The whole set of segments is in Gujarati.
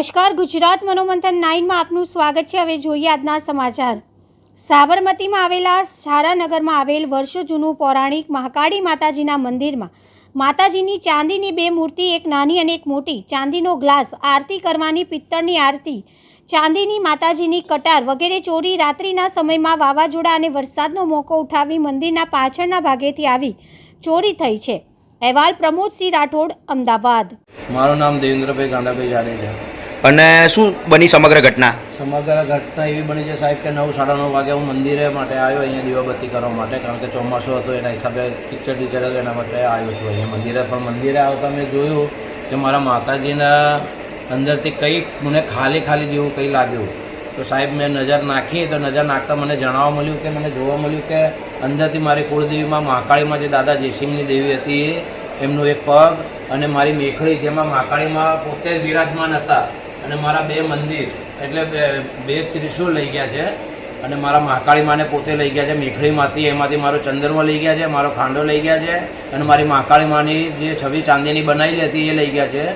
નમસ્કાર, ગુજરાત મનોમંથન નાઇનમાં આપનું સ્વાગત છે. હવે જોઈએ આજના સમાચાર. સાબરમતીમાં આવેલા સારાનગરમાં આવેલ વર્ષો જૂનું પૌરાણિક મહાકાળી માતાજીના મંદિરમાં માતાજીની ચાંદીની બે મૂર્તિ, એક નાની અને એક મોટી. ચાંદીનો ગ્લાસ, આરતી કરવાની પિત્તળની આરતી, ચાંદીની માતાજીની કટાર વગેરે ચોરી રાત્રિના સમયમાં વાવાઝોડા અને વરસાદનો મોકો ઉઠાવી મંદિરના પાછળના ભાગેથી આવી ચોરી થઈ છે. અહેવાલ પ્રમોદસિંહ રાઠોડ, અમદાવાદ. મારું નામ દેવેન્દ્રભાઈ ગાંડાભાઈ જાડેજા. અને શું બની સમગ્ર ઘટના? સમગ્ર ઘટના એવી બની છે સાહેબ કે નવ, સાડા નવ વાગે હું મંદિરે માટે આવ્યો, અહીંયા દીવાબત્તી કરવા માટે, કારણ કે ચોમાસું હતું, એના હિસાબે પિક્ચર ટીચર હતું, એના માટે આવ્યો છું અહીંયા મંદિરે. પણ મંદિરે આવતા મેં જોયું કે મારા માતાજીના અંદરથી કંઈક મને ખાલી ખાલી જેવું કંઈ લાગ્યું. તો સાહેબ મેં નજર નાખી, તો નજર નાખતા મને જણાવવા મળ્યું કે, મને જોવા મળ્યું કે અંદરથી મારી કુળદેવીમાં મહાકાળીમાં જે દાદા જયસિંહની દેવી હતી, એમનું એક પગ અને મારી મેખડી જેમાં મહાકાળીમાં પોતે જ વિરાજમાન હતા. અને મારા બે મંદિર એટલે બે- બે ત્રિશુલ લઈ ગયા છે. અને મારા મહાકાળી માને પોતે લઈ ગયા છે મેખડીમાંથી એમાંથી મારો ચંદ્રમો લઈ ગયા છે મારો ખાંડો લઈ ગયા છે અને મારી મહાકાળી માની જે છબી ચાંદીની બનાવેલી હતી એ લઈ ગયા છે.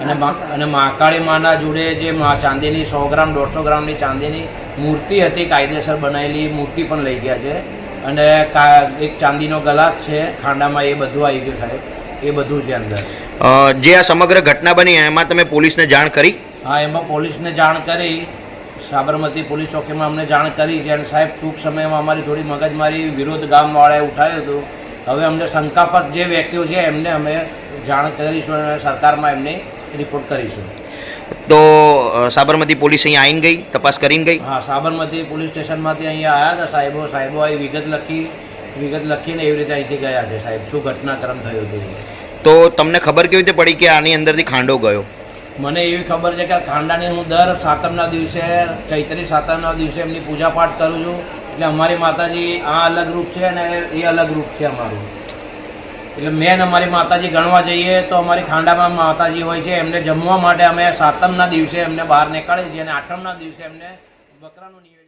અને મા- અને મહાકાળી માના જોડે જે મા- ચાંદીની સો ગ્રામ દોઢસો ગ્રામની ચાંદીની મૂર્તિ હતી કાયદેસર બનાવેલી મૂર્તિ પણ લઈ ગયા છે. અને કા- એક ચાંદીનો ગલાસ છે ખાંડામાં એ બધું આવી ગયું સાહેબ. એ બધું છે અંદર. જે આ સમગ્ર ઘટના બની એમાં તમે પોલીસને જાણ કરી? હા એમાં પોલીસને જાણ કરી. સાબરમતી પોલીસ ચોકીમાં અમને જાણ કરી છે. અને સાહેબ ટૂંક સમયમાં અમારી થોડી મગજમારી વિરોધ ગામવાળાએ ઉઠાવ્યું હતું. હવે અમને શંકાપત જે વ્યક્તિઓ છે એમને અમે જાણ કરીશું અને સરકારમાં એમની રિપોર્ટ કરીશું. તો સાબરમતી પોલીસ અહીંયા આવીને ગઈ? તપાસ કરીને ગઈ? હા સાબરમતી પોલીસ સ્ટેશનમાંથી અહીંયા આવ્યા હતા. સાહેબો સાહેબો આવી વિગત લખી વિગત લખીને એવી રીતે અહીંથી ગયા છે સાહેબ. શું ઘટનાક્રમ થયું હતો તો તમને ખબર કેવી રીતે પડી કે આની અંદરથી ખાંડો ગયો? મને એવી ખબર છે કે ખાંડાની હું દર સાતમના દિવસે, ચૈત્રી સાતમના દિવસે એમની પૂજાપાઠ કરું છું. એટલે અમારી માતાજી આ અલગ રૂપ છે અને એ અલગ રૂપ છે અમારું. એટલે મેન અમારી માતાજી ગણવા જઈએ તો અમારી ખાંડામાં માતાજી હોય છે. એમને જમવા માટે અમે સાતમના દિવસે એમને બહાર નીકળીએ છીએ અને આઠમના દિવસે એમને બકરાનું નિવેદન